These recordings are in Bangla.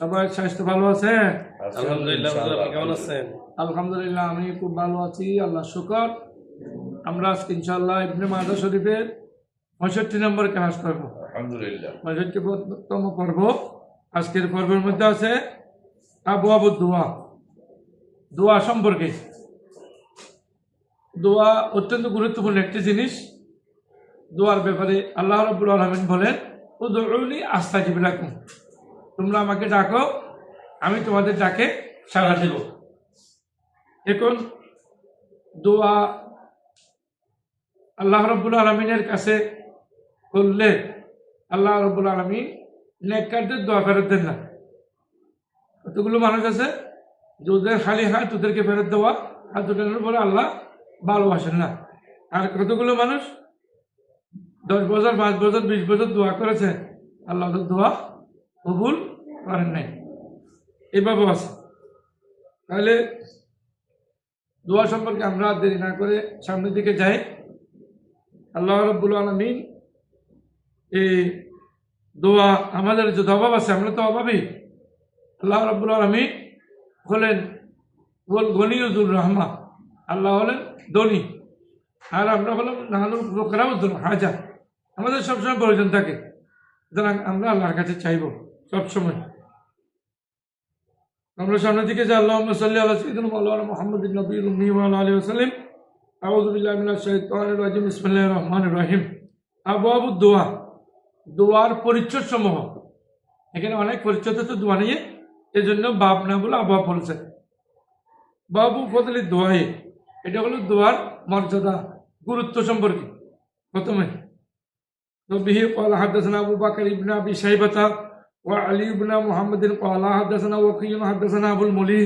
সবাই স্বাস্থ্য ভালো আছে আলহামদুলিল্লাহ আমি খুব ভালো আছি আল্লাহ শুকর। আমরা আজকে ইবনে মাদা শরীফের পঁয়ষট্টি নম্বর ক্লাস করব। পঁয়ষট্টিতম পর্ব। আজকের পর্বের মধ্যে আছে আবু আবু দোয়া। দোয়া সম্পর্কে। দোয়া অত্যন্ত গুরুত্বপূর্ণ একটি জিনিস। দোয়ার ব্যাপারে আল্লাহ রব্বুল আলমিন বলেন ও দৌড়ি আস্থা জীবী রাখুন তোমরা আমাকে ডাকো, আমি তোমাদের ডাকে সাড়া দেব। এখন দোয়া আল্লাহ রব্বুল আলমিনের কাছে করলে আল্লাহ রব্বুল আলমিন নেককারদের দোয়া ফেরত দেন না। কতগুলো মানুষ আছে? যাদের খালি হাত তোদেরকে ফেরত দেওয়া, হাত দুটানোর পরে আল্লাহ ভালোবাসেন না। আর কতগুলো মানুষ? দশ বছর, পাঁচ বছর, বিশ বছর দোয়া করেছে। আল্লাহ দোয়া কবুল করেন নাই। এইভাবে আছে। তাহলে দোয়া সম্পর্কে আমরা দেরি না করে সামনের দিকে যাই। আল্লাহ রব্বুল আলমিন এই দোয়া, আমাদের যত অভাব আছে, আমরা তো অভাবই আল্লাহ রব্বুল আলমী হলেন বল গনিউদ্দুর রহমা। আল্লাহ হলেন ধনী। আর আমরা হলাম নাহানুর ফোকরাউদ্দুল হাজার আমাদের সবসময় প্রয়োজন থাকে। সুতরাং আমরা আল্লাহর কাছে চাইব সবসময়। আমরা সামনের দিকে যে আল্লাহ সাল্লি আল্লাহ সঈদুল মোহাম্মদ নবী উম্মি ওয়াল আলী ওসালিম রাজিম। বিসমিল্লাহির রহমানির রহিম। আবু দোয়া। দোয়ার পরিচ্ছদ সমূহ এখানে অনেক পরিচ্ছদ তো দোয়া নিয়ে। এই জন্য বাপ না বলে আবহাওয়া বলছে। বাবু ফদলি দোয়াই এটা হলো দোয়ার মর্যাদা গুরুত্ব সম্পর্কে প্রথমে তো বিহি قال حدثنا ابو بكر ابن ابي شيبه وعلي بن محمد قال حدثنا وكيع حدثنا ابو الملي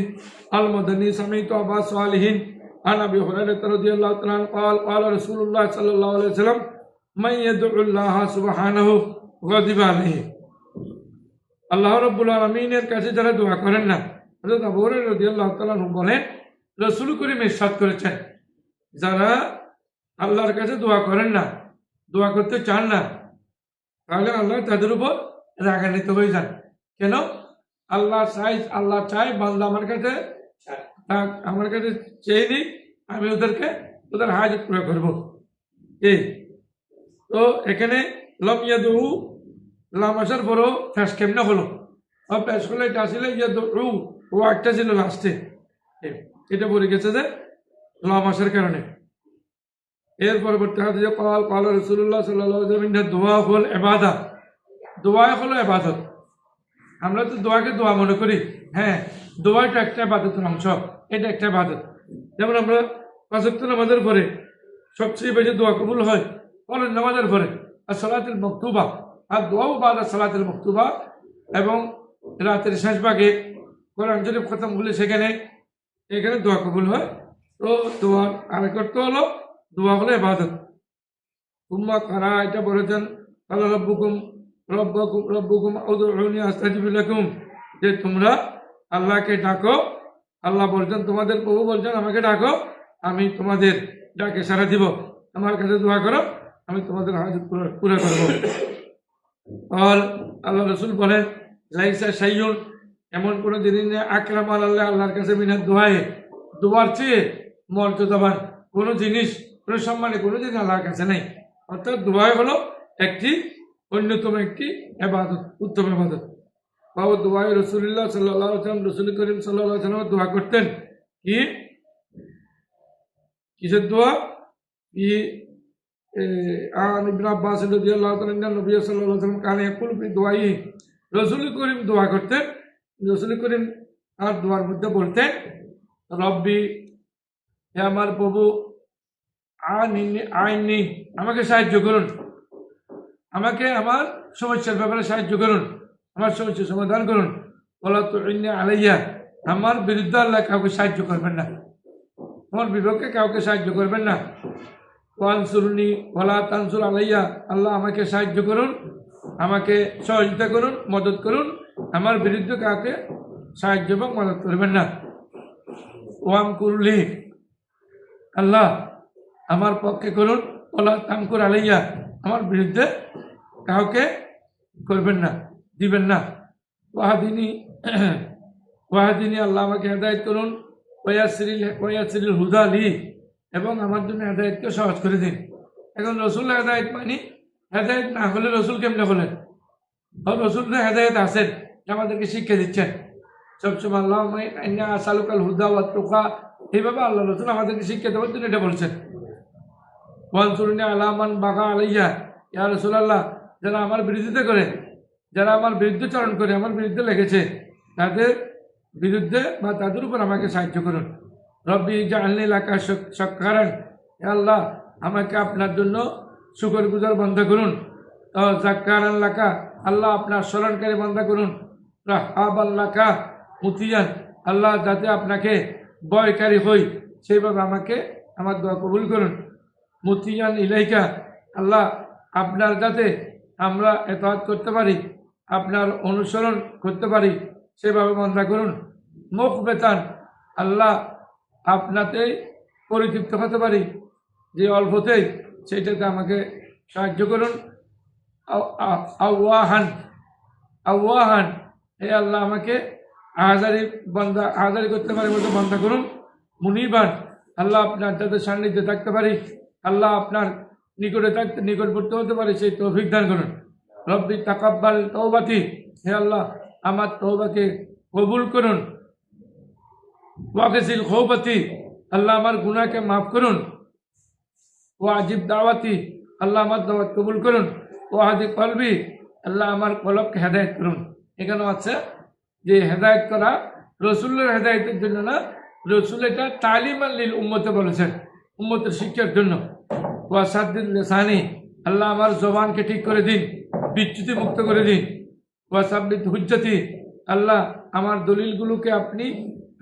المدني سمعت ابا صالح عن ابي هريره رضي الله تعالى عنه قال قال رسول الله صلى الله عليه وسلم من يدعو الله سبحانه غضب عليه আল্লাহ রব্বুল আলমিনের কাছে যারা দোয়া করেন না হজরত আবু হুরায়রা রাদিয়াল্লাহু তাআলা আনহু বলেন রসুল করিম ইরশাদ করেছেন। যারা আল্লাহর কাছে দোয়া করেন না, দোয়া করতে চান না, তাহলে আল্লাহ তাদের উপর রাগান্বিত হয়ে যান। কেন? আল্লাহ চাই আল্লাহ চাই বান্দা আমার কাছে আমার কাছে চেয়ে নিক, আমি ওদেরকে, ওদের হাজত পুরো করব। এই তো এখানে লম ইয়াদু লাম আসার পরও ফ্যাস কেমনে হলো? ফ্যাস হলে, এটা আসলে ইয়াদু ও একটা ছিল লাস্টে এটা পড়ে গেছে যে লাম আসার কারণে। এর পরবর্তী যে কল কল রসুল্লাহ সাল্লাহ দোয়া হল এবাদা দোয়া হলো এবাদত আমরা তো দোয়াকে দোয়া মনে করি। হ্যাঁ দোয়াটা একটা বাদতের অংশ। এটা একটা বাদত যেমন আমরা পাঁচক্ত নামাজের পরে সবচেয়ে বেশি দোয়া কবুল হয় কলের নামাজের পরে আর সলাতের মকতুবা। আর দোয়াও বাদ আর সলাতের মকতুবা এবং রাতের শেষ ভাগে কোরআন শরীফ খতমগুলি সেখানে এখানে দোয়া কবুল হয়। তো দোয়া আরেক অর্থ হলো, দোয়া হলো এবাদত তুম্মা কারা এটা বলেছেন, আল্লাহ রব্বুকুম, রব্বকুম, রব্বুকুম লাকুম। যে তোমরা আল্লাহকে ডাকো, আল্লাহ বলছেন, তোমাদের প্রভু বলছেন, আমাকে ডাকো, আমি তোমাদের ডাকে সারা দিব। আমার কাছে দোয়া করো, আমি তোমাদের হাজত পুরো করব। আর আল্লাহ রসুল বলেন, লাইসা সাইয়ুন এমন কোনো দিন আকরাম আল্লাহ আল্লাহর কাছে বিনা দোয়ায় দোয়ার চেয়ে মর্যাদাবান কোনো জিনিস, কোনো সম্মানে কোনো জিনিস আল্লাহর কাছে নেই। অর্থাৎ দোয়াই হলো একটি অন্যতম একটি আবাদত, উত্তম আবাদত। বাবা দোয়াই রসুল্লাহ সাল্লাহ রসুল করিম সাল্লাহ দোয়া করতেন। কি? কিসের দোয়া? ই আব্বাস নবী সাল্লাল্লাহু কানে কুলপি দোয়াই। রসুল করিম দোয়া করতেন। রসুল করিম আর দোয়ার মধ্যে বলতেন, রব্বি হে আমার প্রভু, আইনি আইনি, আমাকে সাহায্য করুন। আমাকে আমার সমস্যার ব্যাপারে সাহায্য করুন। আমার সমস্যার সমাধান করুন। বলা তো আলাইয়া, আমার বিরুদ্ধে আল্লাহ কাউকে সাহায্য করবেন না। আমার বিপক্ষে কাউকে সাহায্য করবেন না। ওয়ানসুরনি ওয়ালা তানসুর আলাইয়া, আল্লাহ আমাকে সাহায্য করুন, আমাকে সহযোগিতা করুন, মদত করুন আমার বিরুদ্ধে কাউকে সাহায্য এবং মদত করবেন না। ওয়াম কুরলি। আল্লাহ, আমার পক্ষে করুন। ওলা তামকুর আলাইয়া, আমার বিরুদ্ধে কাউকে করবেন না, দিবেন না। ওয়াহাদিনী ওয়াহাদিনী, আল্লাহ আমাকে হেদায়ত করুন। ওয়াসিরিল ওয়াসিরিল হুদা আলী এবং আমার জন্য হেদায়তকে সহজ করে দিন। এখন রসুল হেদায়ত মানি, হেদায়ত না হলে রসুল কেমনে হলেন? রসুল হেদায়ত আছেন। আমাদেরকে শিক্ষা দিচ্ছেন। সবসময় আল্লাহ আসালুকাল হুদা ওয়া তোকা এইভাবে আল্লাহ রসুল আমাদেরকে শিক্ষা দেওয়ার জন্য এটা বলছেন। আলামান বাঘা আলাইয়া ইয়া রসুল আল্লাহ যারা আমার বিরোধিতা করে, যারা আমার বিরুদ্ধে চরণ করে, আমার বিরুদ্ধে লেগেছে, তাদের বিরুদ্ধে বা তাদের উপর আমাকে সাহায্য করুন। রব্বি জাহানি এলাকা সকারণ আল্লাহ, আমাকে আপনার জন্য শুকর গুজার বন্ধ করুন। জাক্কার আল্লাকা আল্লাহ আপনার স্মরণকারী বন্ধ করুন। রাহাব আল্লাকা মুতিয়ান আল্লাহ যাতে আপনাকে বয়কারী হই, সেইভাবে আমাকে আমার দোয়া কবুল করুন। মুতিয়ান ইলাইকা, আল্লাহ আপনার যাতে আমরা এতহাত করতে পারি, আপনার অনুসরণ করতে পারি, সেভাবে বন্ধা করুন। মুখ বেতান আল্লাহ আপনাতেই পরিতৃপ্ত হতে পারি, যে অল্পতেই সেইটাতে আমাকে সাহায্য করুন। আওয়াহান আওয়াহান। হে আল্লাহ, আমাকে আহাজারি বন্ধা আহাজারি করতে পারে মতো বন্ধা করুন। মুনিবান আল্লাহ আপনার যাতে সান্নিধ্যে থাকতে পারি, আল্লাহ আপনার নিকটে থাকতে, নিকটবর্তী হতে পারি, সেই তৌফিক দান করুন। রব্বি তাকাব্বাল তৌবাতি হে আল্লাহ, আমার তৌবাকে কবুল করুন। ওয়াকেসিল খৌবাতি আল্লাহ আমার গুনাহকে মাফ করুন। ও আজিব দাওয়াতি, আল্লাহ আমার দাওয়াত কবুল করুন। ও হাদি কলবি, আল্লাহ আমার কলবকে হেদায়ত করুন। এখানেও আছে যে হেদায়ত করা রসুলের হেদায়তের জন্য না রসুল এটা তালিম আল্লিল উম্মতে বলেছেন উম্মতের শিক্ষার জন্য। ওয়াসাদ্দিন লেসানি আল্লাহ আমার জবানকে ঠিক করে দিন বিচ্যুতি মুক্ত করে দিন। ওয়াসাব্বিদ হুজ্জাতি আল্লাহ আমার দলিলগুলোকে আপনি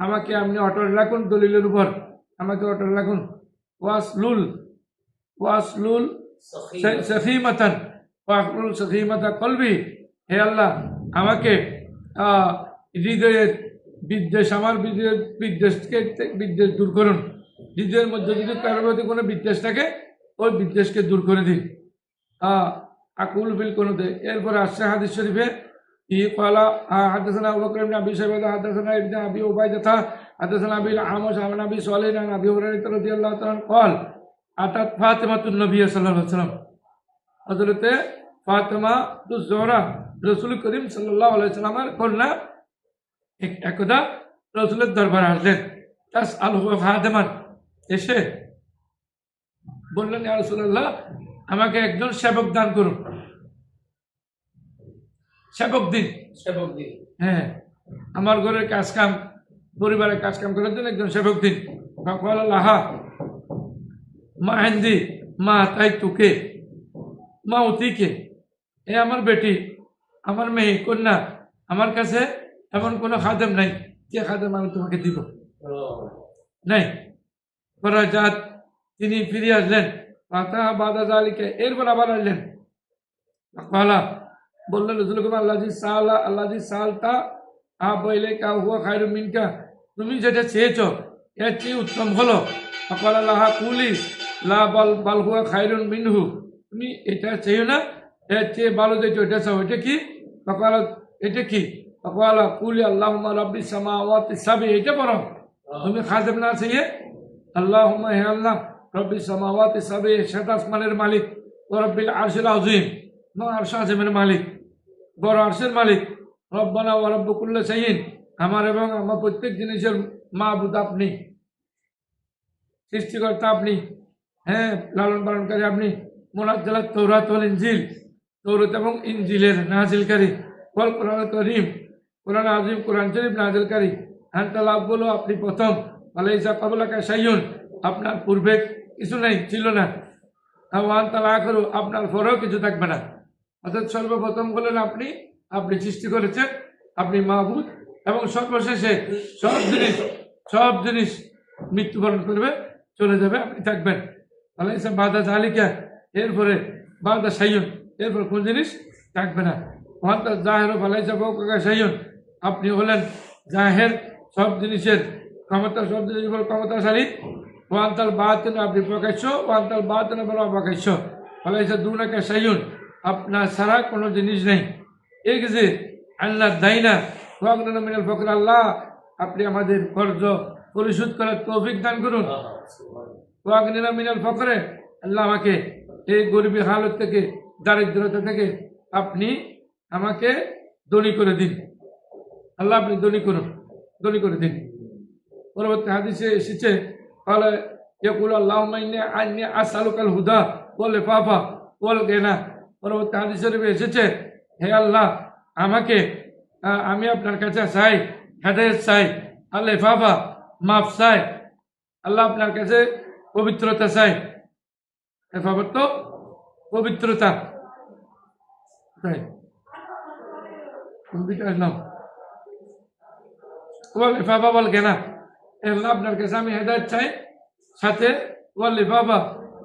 আমাকে আপনি অটল রাখুন দলিলের উপর। আমাকে অটল রাখুন। ওয়াসলুল ওয়াসলুল সখিমাতান। ওয়াসলুল সখিমাতা কলবি। হে আল্লাহ আমাকে হৃদয়ের বিদ্বেষ, আমার হৃদয়ের বিদ্বেষকে বিদ্বেষ দূর করুন। হৃদয়ের মধ্যে যদি কারোর প্রতি কোনো বিদ্বেষ থাকে, ওই বিদ্বেষকে দূর করে দিন। আকুল বিল কোনো দে এরপরে আসছে হাদিস শরীফে, ই কলা আবি আবি কল ফাতেমা তু জোহরা রসুল করিম সাল্লাহ আলাইসালামের কন্যা এক- একদা রসুলের দরবারে আসলেন। তাস আল ফাতেমান এসে বললেন রসুল্লাহ আমাকে একজন সেবক দান করুন। সেবক দিন। সেবক দিন। হ্যাঁ আমার ঘরের কাজ কাম পরিবারের কাজ কাম করার জন্য একজন সেবক দিন। লাহা মা হেন্দি মা তাই তোকে মা অতিকে এ আমার বেটি। আমার মেয়ে, কন্যা, আমার কাছে এমন কোনো খাদেম নাই। যে খাদেম আমি তোমাকে দিব। নাই। ফরাজাত তিনি ফিরে আসলেন। পাতা বাদা জালিকে এরপর আবার আসলেন। পালা বললেন রসুল কুমার আল্লাহ সালা আল্লাহ সালতা আ বইলে কা হুয়া খায়রু মিনকা। তুমি যেটা চেয়েছো এর চেয়ে উত্তম হলো। অকাল আল্লাহ কুলি, লা বাল বাল হুয়া খায়রুন মিনহু। তুমি এটা চেয়েও না, এর চেয়ে ভালো যেটা, ওইটা চাও এটা কি? অকাল এটা কি? অকাল কুলি আল্লাহ রব্বি সামাওয়াতি সাবি, এটা বলো তুমি খাদেম না চেয়ে আল্লাহ হে আল্লাহ, রব্বি সামাওয়াতি সাবি, সাত আসমানের মালিক। ও রব্বিল আরশিল আযীম নো আরশ আযীমের মালিক। বড় আরশের মালিক। রব্বানা ওয়া রব্বুকুল্লা শাইইন। আমার এবং আমার প্রত্যেক জিনিসের মাহবুদ আপনি। সৃষ্টিকর্তা আপনি। হ্যাঁ লালন পালনকারী আপনি। মোনাজ্জালাত তৌরাত ওয়াল ইনজিল। তৌরাত এবং ইঞ্জিলের নাজিলকারী ওয়াল কোরআন করিম, কোরআন আজিম, কোরআন শরীফ নাজিলকারী। আনতাল আব্বুল আপনি প্রথম। আলাইসা কাবুলাকা সাইয়ুন আপনার পূর্বে কিছু নাই, ছিল না। আওয়ান তালা করু আপনার পরেও কিছু থাকবে না। অর্থাৎ সর্বপ্রথম বলেন আপনি আপনি সৃষ্টি করেছেন, আপনি মাহবুদ, এবং সর্বশেষে সব জিনিস সব জিনিস মৃত্যুবরণ করবে, চলে যাবে, আপনি থাকবেন। আলাইসা বাদা জালিকা, এরপরে বাদা সাইয়ন এরপর কোন জিনিস থাকবে না। মহান্তা জাহের আলাইসা বৌকা সাইয়ন আপনি হলেন জাহের সব জিনিসের ক্ষমতা সব জিনিসের উপর ক্ষমতাশালী। ওয়ান্তাল বাতিন আপনি প্রকাশ্য ওয়ান্তাল বাতিন বলো অপ্রকাশ্য। ফলে এসে দুনাকে সাইয়ুন আপনার ছাড়া কোনো জিনিস নেই। এই যে আল্লাহ দাইনা ওয়াগনা মিনাল ফকর আল্লাহ আপনি আমাদের কর্জ পরিশোধ করার তৌফিক দান করুন। ওয়াগনা মিনাল ফকরে আল্লাহ আমাকে এই গরিবী হালত থেকে দারিদ্রতা থেকে আপনি আমাকে দনি করে দিন। আল্লাহ আপনি দনি করুন দনি করে দিন। পরবর্তী হাদিসে এসেছে তাহলে ইয়াকুল আল্লাহ মাইনে আইনে আসালুকাল হুদা বলে পাপা বল গেনা। পরবর্তী হাদিসের শরীফে এসেছে, হে আল্লাহ, আমাকে আমি আপনার কাছে চাই, হেদায়ত চাই আল্লাহ ফাফা মাফ চাই। আল্লাহ আপনার কাছে পবিত্রতা চাই। হেফাফার তো পবিত্রতা। তাই কম্পিউটার আসলাম ওয়াল লিফাফা বল কেনা আল্লাহ আপনার কাছে আমি হেদায়ত চাই সাথে ওয়াল লিফাফা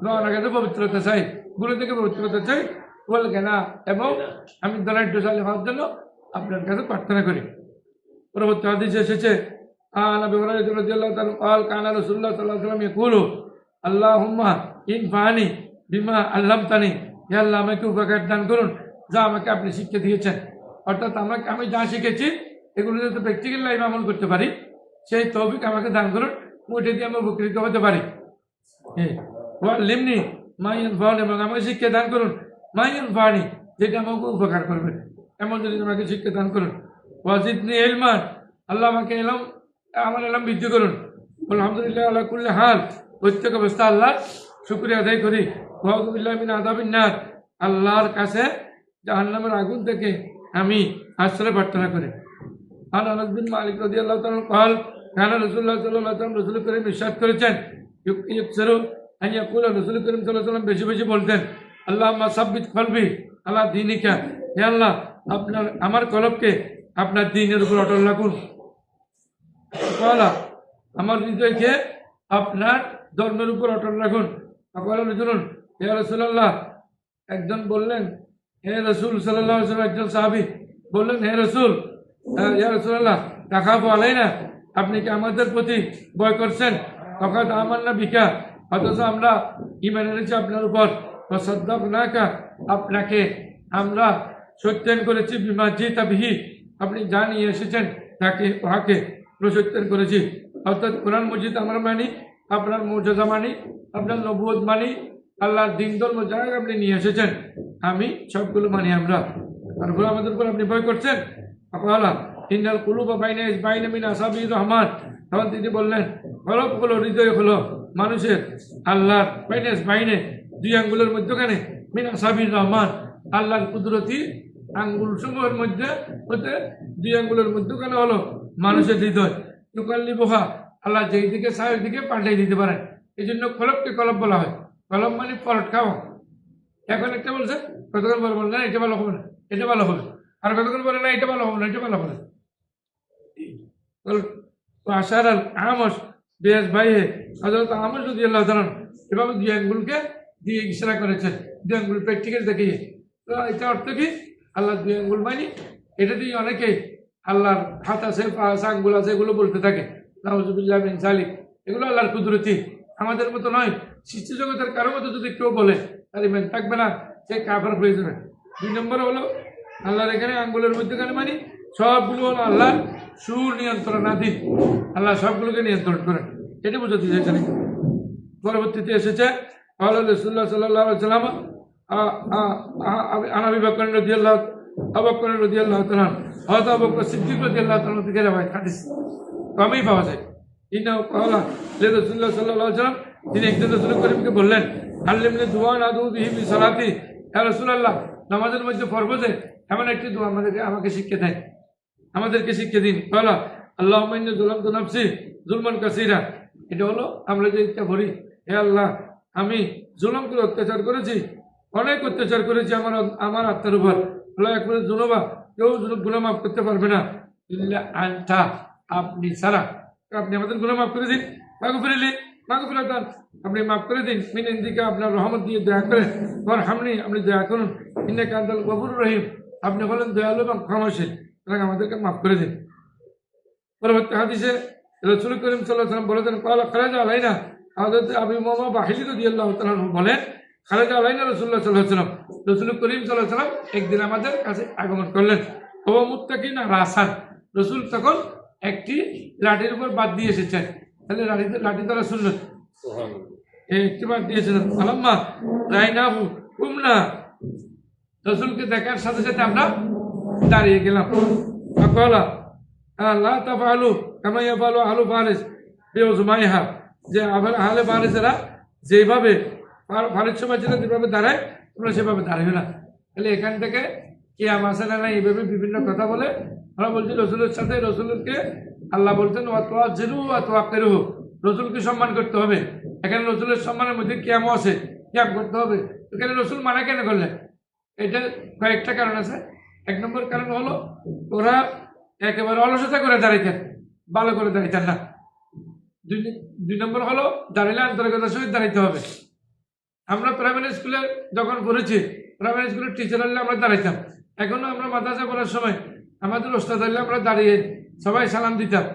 আপনার কাছে পবিত্রতা চাই গুলো থেকে পবিত্রতা চাই ওয়াল কেনা এবং আমি দলাইট্যশালী হওয়ার জন্য আপনার কাছে প্রার্থনা করি পরবর্তী হাদিস এসেছে আন আবি হুরায়রা রাদিয়াল্লাহু তাআলা قال كان رسول الله صلى الله عليه وسلم يقول اللهم انفعني بما علمتني হে আল্লাহ আমাকে উপকার দান করুন যা আমাকে আপনি শিক্ষা দিয়েছেন। অর্থাৎ আমাকে আমি যা শিখেছি, এগুলো যাতে প্র্যাকটিক্যাল লাইফে আমল করতে পারি। সেই তৌফিক আমাকে দান করুন ওইটা দিয়ে আমি উপকৃত হতে পারি। হ্যাঁ। লিমনি মাইন ফাউন এবং আমাকে শিক্ষা দান করুন। মাইন ফানি যেটা আমাকে উপকার করবে। এমন যদি আমাকে শিক্ষা দান করুন। ওয়াজিদনি এলমান আল্লাহ আমাকে এলাম আমার এলাম বৃদ্ধি করুন। আলহামদুলিল্লাহ আল্লাহ কুল্লে হাল, প্রত্যেক অবস্থা আল্লাহ শুক্রিয়া আদায় করি। ওয়াহদুবিল্লাহ মিন আদাবিন্নার আল্লাহর কাছে জাহান্নামের আগুন থেকে আমি আশ্রয় প্রার্থনা করি। আন মালিক রদি আল্লাহ তাল কল, কেন রসুল্লাহ সাল্লাম রসুল করিম বিশ্বাস করেছেন। রসুল করিম সাল্লাহ বেশি বেশি বলতেন আল্লাহ আম্মা সাব্বিত ফলবি আল্লাহ দিনিকা। হে আল্লাহ, আপনার, আমার কলবকে আপনার দিনের উপর অটল রাখুন। আমার হৃদয়কে আপনার ধর্মের উপর অটল রাখুন। সকল চলুন হে রসুল্লাহ একজন বললেন হে রসুল সাল্লাহ একজন সাহাবি বললেন, হে রসুল ইয়া রসুল্লাহ দেখাবো আলাই না? আপনি কি আমাদের প্রতি ভয় করছেন? তখন আমার না বিকা, অথচ আমরা ইমান এনেছি আপনার উপর। প্রসাদ্দক না কা আপনাকে আমরা সত্যায়ন করেছি, বিমা জিতা বিহি। আপনি যা নিয়ে এসেছেন, তাকে উহাকে প্রসত্যায়ন করেছি। অর্থাৎ কোরআন মসজিদ আমরা মানি, আপনার মর্যাদা মানি, আপনার নবুয়ত মানি, আল্লাহর দিন ধর্ম যা আপনি নিয়ে এসেছেন। আমি সবগুলো মানি আমরা। আর তারপর আমাদের উপর আপনি ভয় করছেন? আল্লাহ ইন্দাল কুলুবা বাইনে মিন রহমান। তখন তিনি বললেন হলক হলো হৃদয় হলো মানুষের। আল্লাহর বাইনেস বাইনে, দুই আঙ্গুলের মধ্যখানে, মিন আসাবির রহমান। আল্লাহর কুদরতি আঙ্গুল সমূহের মধ্যে হতে দুই আঙ্গুলের মধ্যখানে হলো মানুষের হৃদয়। তুকাল্লি বোহা আল্লাহ যেই দিকে সাহের দিকে পাল্টাই দিতে পারেন। এই জন্য কলপকে কলপ বলা হয়। কলপ মানে পরট খাওয়া। এখন একটা বলছে, কতক্ষণ বলে বলে না, এটা ভালো হবে না, এটা ভালো হবে আর কতক্ষণ বলে না, এটা ভালো হবে না, এটা ভালো হবে না। আল আমস বেশ ভাই হজরত আমস যদি আল্লাহ ধরুন এভাবে দুই আঙ্গুলকে দিয়ে ইশারা করেছেন দুই আঙ্গুল প্র্যাকটিক্যাল দেখিয়ে। তো এটা অর্থ কি? আল্লাহ দুই আঙ্গুল মানি এটা দিয়ে অনেকেই আল্লাহর হাত আছে, পা আছে, আঙ্গুল আছে, এগুলো বলতে থাকে। নাউজুবিল্লাহ বিন সালিক এগুলো আল্লাহর কুদরতি। আমাদের মতো নয়। সৃষ্টি জগতের কারও মতো যদি কেউ বলে, তাহলে মেন থাকবে না, সে কাফার হয়ে যাবে। দুই নম্বর হলো, আল্লাহর এখানে আঙ্গুলের মধ্যখানে মানি সবগুলো হলো আল্লাহ সুর নিয়ন্ত্রণাধীন। আল্লাহ সবগুলোকে নিয়ন্ত্রণ করেন। এটা বুঝতে চাইছে নাকি পরবর্তীতে এসেছে, আল্লাহ রসুল্লাহ সাল্লাহ সাল্লাম আনাবি বকর রদি আল্লাহ আবকর রদি আল্লাহ তালাম হয়তো আবকর সিদ্দিক রদি আল্লাহ তালাম থেকে রেবায় হাদিস। কমই পাওয়া যায়। তিনি করিমকে বললেন নামাজের মধ্যে এমন একটি আমাদেরকে, আমাকে দেয় আমাদেরকে দিন। বলা জুলাম এটা হলো, আমরা করি, হে আল্লাহ, আমি জুলম করে অত্যাচার করেছি, অনেক অত্যাচার করেছি আমার আমার আত্মার উপর। আল্লাহ একবারে জুলবা কেউ গুলো মাফ করতে পারবে না। আপনি সারা আপনি আমাদেরগুলো মাফ করে দিন। মাগু ফিরিলি মাগু ফিরাতান আপনি মাফ করে দিন। মিনের দিকে আপনার রহমত দিয়ে দয়া করে ওর হামনি আপনি দয়া করুন। ইন্নে কান্দাল গফুর রহিম। আপনি বলেন দয়ালু এবং ক্ষমাশীল। সুতরাং আমাদেরকে মাফ করে দিন। পরবর্তী হাদিসে রসুল করিম সাল্লাহ বলেছেন কলা খারাজা আলাইনা। আমাদের আবি মোহাম্মদ বাহিলি রদি আল্লাহ তালন বলেন খালেদা আলাইনা রসুল্লাহ সাল্লাহ সাল্লাম রসুল করিম সাল্লাহ সাল্লাম একদিন আমাদের কাছে আগমন করলেন ও মুত্তাকিন রাসান। রসুল তখন একটি লাঠির উপর বাদ দিয়ে এসেছেন তাহলে লাঠি লাঠি দ্বারা শুনলেন এই একটি বাদ দিয়েছিলেন আলাম্মা রাইনাহু কুমনা। রসুলকে দেখার সাথে সাথে আমরা দাঁড়িয়ে গেলাম। আল্লাহ তাফালু কামাইয়া আলু ফারিস বেউজমাইহা। যে আবার আহলে ফারিসেরা যেভাবে যেভাবে দাঁড়ায় তোমরা সেভাবে দাঁড়াবে না। তাহলে এখান থেকে কি আমাসে না না এইভাবে বিভিন্ন কথা বলে আমরা বলছি, রসুলের সাথে রসুলকে আল্লাহ বলছেন অতোয়া জিরু অতোয়া কেরু রসুলকে সম্মান করতে হবে। এখানে রসুলের সম্মানের মধ্যে কিয়ামও আছে। কিয়াম করতে হবে। এখানে রসুল মানা কেন করলেন? এটা কয়েকটা কারণ আছে। এক নম্বর কারণ হলো, ওরা একেবারে অলসতা করে দাঁড়াইতেন, ভালো করে দাঁড়াইতেন না। দুই দুই নম্বর হলো, দাঁড়াইলে আন্তরিকতার সহিত দাঁড়াইতে হবে। আমরা প্রাইমারি স্কুলে যখন পড়েছি, প্রাইমারি স্কুলের টিচার হলে আমরা দাঁড়াইতাম। এখনও আমরা মাদ্রাসা পড়ার সময় আমাদের ওস্তাদ হলে আমরা দাঁড়িয়ে সবাই সালাম দিতাম।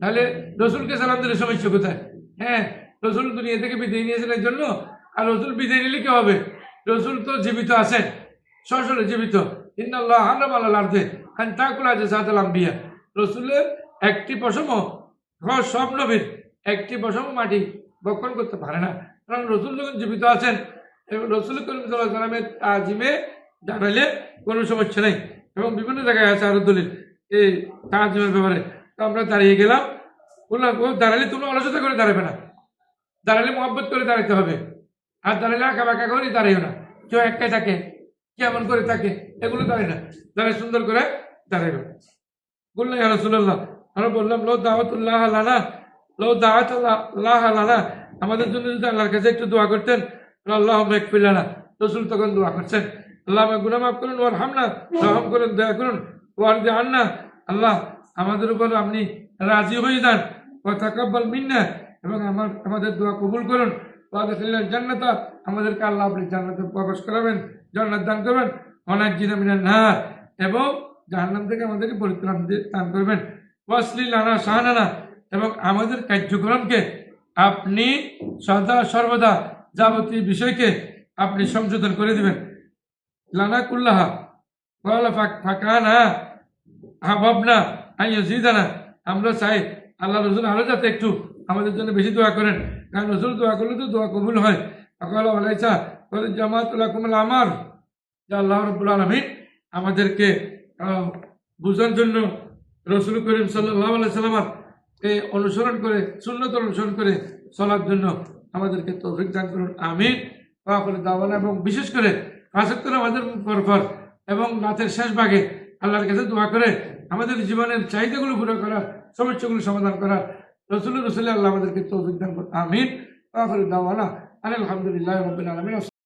তাহলে রসুলকে সালাম দিলে সমস্যা কোথায় হ্যাঁ রসুল দুনিয়া থেকে বিদায় নিয়েছেন এর জন্য, আর রসুল বিদায় নিলে কি হবে? রসুল তো জীবিত আছেন সরাসরি জীবিত। ইন্নাল্লাহ হারাম আল্লাহ আর্ধে খান তাকুলা যে সাদালাম বিয়া রসুলের একটি পশম সব নবীর, একটি পশম মাটি বক্ষণ করতে পারে না। কারণ রসুল যখন জীবিত আছেন এবং রসুল করিম সাল্লাহ তাজিমে দাঁড়ালে কোনো সমস্যা নেই এবং বিভিন্ন জায়গায় আছে আরও দলিল। এই তাজিমের ব্যাপারে। তো আমরা দাঁড়িয়ে গেলাম। বললাম, ও দাঁড়ালে তোমরা অলসতা করে দাঁড়াবে না। দাঁড়ালে মহব্বত করে দাঁড়াতে হবে। আর দাঁড়ালে আঁকা বাঁকা করে দাঁড়িয়েও না। কেউ একটাই থাকে, কেমন করে থাকে, এগুলো দাঁড়ায় না। দাঁড়ায় সুন্দর করে দাঁড়াইবে। বললাম ইয়া রাসূলুল্লাহ। আমরা বললাম লো দাওয়াতুল্লাহ লানা লো দাওয়াতুল্লাহ লানা। আমাদের জন্য যদি আল্লাহর কাছে একটু দোয়া করতেন আল্লাহ মেকফিলানা রসুল তখন দোয়া করছেন। আল্লাহ আমার গুনাহ মাফ করুন ওর হামনা, রহম করুন, দয়া করুন ওয়ার দে আন্না আল্লাহ আমাদের উপর আপনি রাজি হয়ে যান। ও তাকাব্বাল মিন্না, এবং আমার, আমাদের দোয়া কবুল করুন। ওয়াদাখিল্লাহ জান্নাতা, আমাদেরকে আল্লাহ আপনি জান্নাতে প্রবেশ করাবেন, জান্নাত দান করবেন। অনেক জিনা না এবং জাহান্নাম থেকে আমাদেরকে পরিত্রাণ দান করবেন। ওয়াসলি লানা শাহানা এবং আমাদের কার্যক্রমকে আপনি সদা সর্বদা যাবতীয় বিষয়কে আপনি সংশোধন করে দিবেন। লানা কুল্লাহা ওয়ালা ফাঁকানা হাবাবনা আইয়া জিদানা আমরা চাই আল্লাহ রসুল আরও যাতে একটু আমাদের জন্য বেশি দোয়া করেন। কারণ রসুল দোয়া করলে তো দোয়া কবুল হয়। আকাল আলাইসা জামাতুল্লাহ কুমল আমার যে আল্লাহ রব্বুল আলমিন আমাদেরকে বুঝার জন্য রসুল করিম সাল্লাহ আলাই সাল্লামার এই অনুসরণ করে, সুন্নত অনুসরণ করে চলার জন্য আমাদেরকে তৌফিক দান করুন। আমিন। দাওয়ানা। এবং বিশেষ করে আসক্তর আমাদের পরপর এবং রাতের শেষ ভাগে আল্লাহর কাছে দোয়া করে আমাদের জীবনের চাহিদাগুলো পুরো করার, সমস্যাগুলো সমাধান করার রসুল রসুল আল্লাহ আমাদেরকে তৌফিক দান করতে আমিন। আলহামদুলিল্লাহ আলমিন।